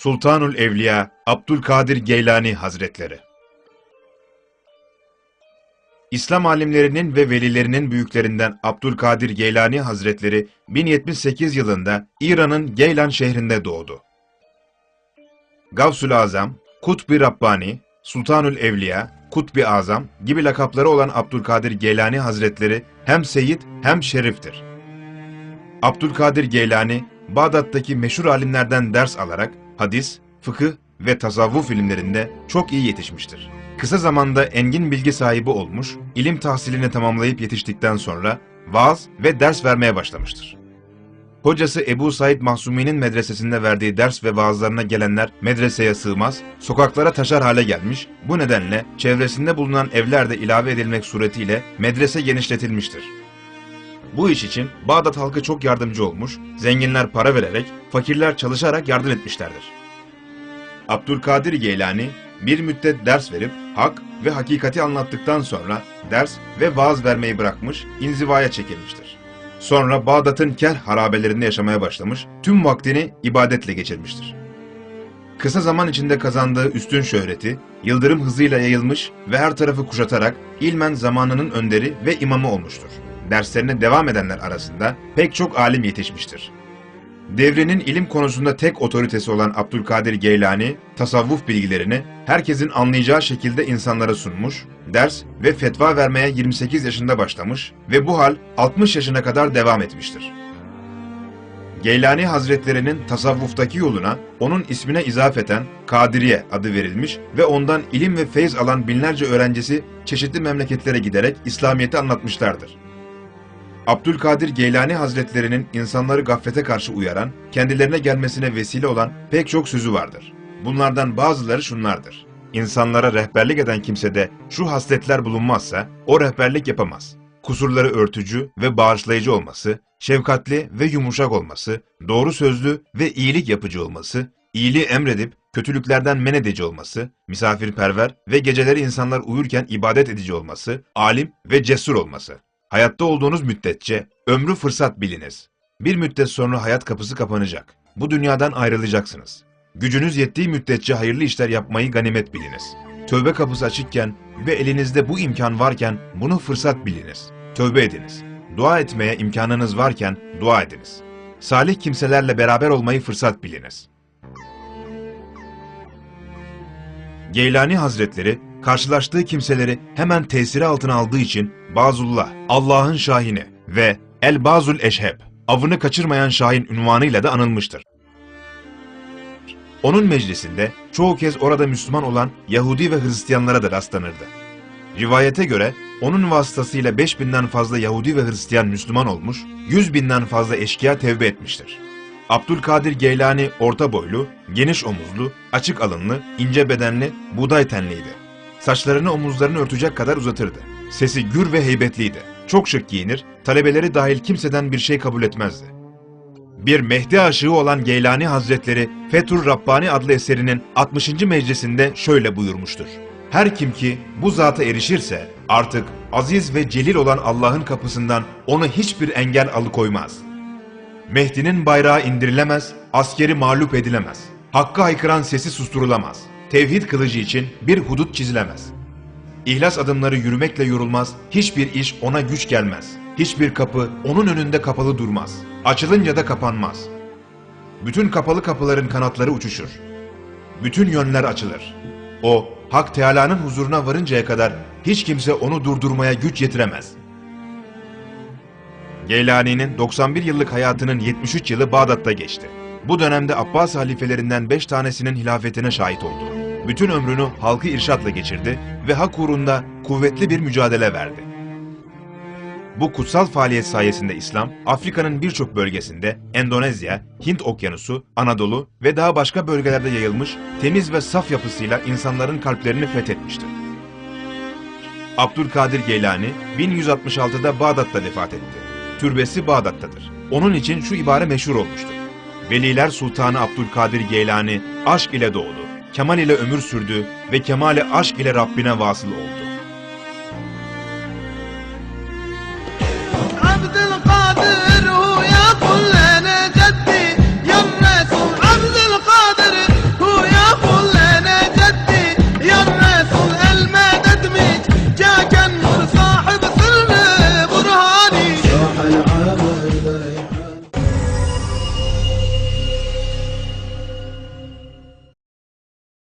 Sultanul Evliya Abdülkadir Geylani Hazretleri İslam alimlerinin ve velilerinin büyüklerinden Abdülkadir Geylani Hazretleri 1078 yılında İran'ın Geylan şehrinde doğdu. Gavsul Azam, Kutbi Rabbani, Sultanül Evliya, Kutbi Azam gibi lakapları olan Abdülkadir Geylani Hazretleri hem seyit hem şeriftir. Abdülkadir Geylani, Bağdat'taki meşhur alimlerden ders alarak hadis, fıkıh ve tasavvuf ilimlerinde çok iyi yetişmiştir. Kısa zamanda engin bilgi sahibi olmuş, ilim tahsilini tamamlayıp yetiştikten sonra vaaz ve ders vermeye başlamıştır. Hocası Ebu Said Mahsumi'nin medresesinde verdiği ders ve vaazlarına gelenler medreseye sığmaz, sokaklara taşar hale gelmiş, bu nedenle çevresinde bulunan evler de ilave edilmek suretiyle medrese genişletilmiştir. Bu iş için Bağdat halkı çok yardımcı olmuş, zenginler para vererek, fakirler çalışarak yardım etmişlerdir. Abdülkadir Geylani bir müddet ders verip hak ve hakikati anlattıktan sonra ders ve vaaz vermeyi bırakmış, inzivaya çekilmiştir. Sonra Bağdat'ın Kerh harabelerinde yaşamaya başlamış, tüm vaktini ibadetle geçirmiştir. Kısa zaman içinde kazandığı üstün şöhreti, yıldırım hızıyla yayılmış ve her tarafı kuşatarak ilmen zamanının önderi ve imamı olmuştur. Derslerine devam edenler arasında pek çok alim yetişmiştir. Devrinin ilim konusunda tek otoritesi olan Abdülkadir Geylani, tasavvuf bilgilerini herkesin anlayacağı şekilde insanlara sunmuş, ders ve fetva vermeye 28 yaşında başlamış ve bu hal 60 yaşına kadar devam etmiştir. Geylani Hazretlerinin tasavvuftaki yoluna onun ismine izafeten Kadiriye adı verilmiş ve ondan ilim ve feyz alan binlerce öğrencisi çeşitli memleketlere giderek İslamiyet'i anlatmışlardır. Abdülkadir Geylani Hazretlerinin insanları gaflete karşı uyaran, kendilerine gelmesine vesile olan pek çok sözü vardır. Bunlardan bazıları şunlardır. İnsanlara rehberlik eden kimsede şu hasletler bulunmazsa o rehberlik yapamaz. Kusurları örtücü ve bağışlayıcı olması, şefkatli ve yumuşak olması, doğru sözlü ve iyilik yapıcı olması, iyiliği emredip kötülüklerden men edici olması, misafirperver ve geceleri insanlar uyurken ibadet edici olması, alim ve cesur olması. Hayatta olduğunuz müddetçe ömrü fırsat biliniz. Bir müddet sonra hayat kapısı kapanacak. Bu dünyadan ayrılacaksınız. Gücünüz yettiği müddetçe hayırlı işler yapmayı ganimet biliniz. Tövbe kapısı açıkken ve elinizde bu imkan varken bunu fırsat biliniz. Tövbe ediniz. Dua etmeye imkanınız varken dua ediniz. Salih kimselerle beraber olmayı fırsat biliniz. Geylani Hazretleri karşılaştığı kimseleri hemen tesiri altına aldığı için Bazullah, Allah'ın Şahini ve El Bazul Eşheb, avını kaçırmayan Şahin ünvanıyla da anılmıştır. Onun meclisinde çoğu kez orada Müslüman olan Yahudi ve Hristiyanlara da rastlanırdı. Rivayete göre onun vasıtasıyla 5000'den fazla Yahudi ve Hristiyan Müslüman olmuş, 100 binden fazla eşkıya tevbe etmiştir. Abdülkadir Geylani orta boylu, geniş omuzlu, açık alınlı, ince bedenli, buğday tenliydi. Saçlarını omuzlarını örtecek kadar uzatırdı. Sesi gür ve heybetliydi. Çok şık giyinir, talebeleri dahil kimseden bir şey kabul etmezdi. Bir Mehdi aşığı olan Geylani Hazretleri Fethur Rabbani adlı eserinin 60. meclisinde şöyle buyurmuştur. Her kim ki bu zata erişirse artık aziz ve celil olan Allah'ın kapısından onu hiçbir engel alıkoymaz. Mehdi'nin bayrağı indirilemez, askeri mağlup edilemez. Hakkı haykıran sesi susturulamaz. Tevhid kılıcı için bir hudut çizilemez. İhlas adımları yürümekle yorulmaz, hiçbir iş ona güç gelmez. Hiçbir kapı onun önünde kapalı durmaz. Açılınca da kapanmaz. Bütün kapalı kapıların kanatları uçuşur. Bütün yönler açılır. O, Hak Teala'nın huzuruna varıncaya kadar hiç kimse onu durdurmaya güç yetiremez. Geylani'nin 91 yıllık hayatının 73 yılı Bağdat'ta geçti. Bu dönemde Abbas halifelerinden 5 tanesinin hilafetine şahit oldu. Bütün ömrünü halkı irşatla geçirdi ve hak uğrunda kuvvetli bir mücadele verdi. Bu kutsal faaliyet sayesinde İslam, Afrika'nın birçok bölgesinde, Endonezya, Hint Okyanusu, Anadolu ve daha başka bölgelerde yayılmış, temiz ve saf yapısıyla insanların kalplerini fethetmiştir. Abdülkadir Geylani 1166'da Bağdat'ta vefat etti. Türbesi Bağdat'tadır. Onun için şu ibare meşhur olmuştur. Veliler Sultanı Abdülkadir Geylani aşk ile doğdu, kemal ile ömür sürdü ve kemale aşk ile Rabbine vasıl oldu.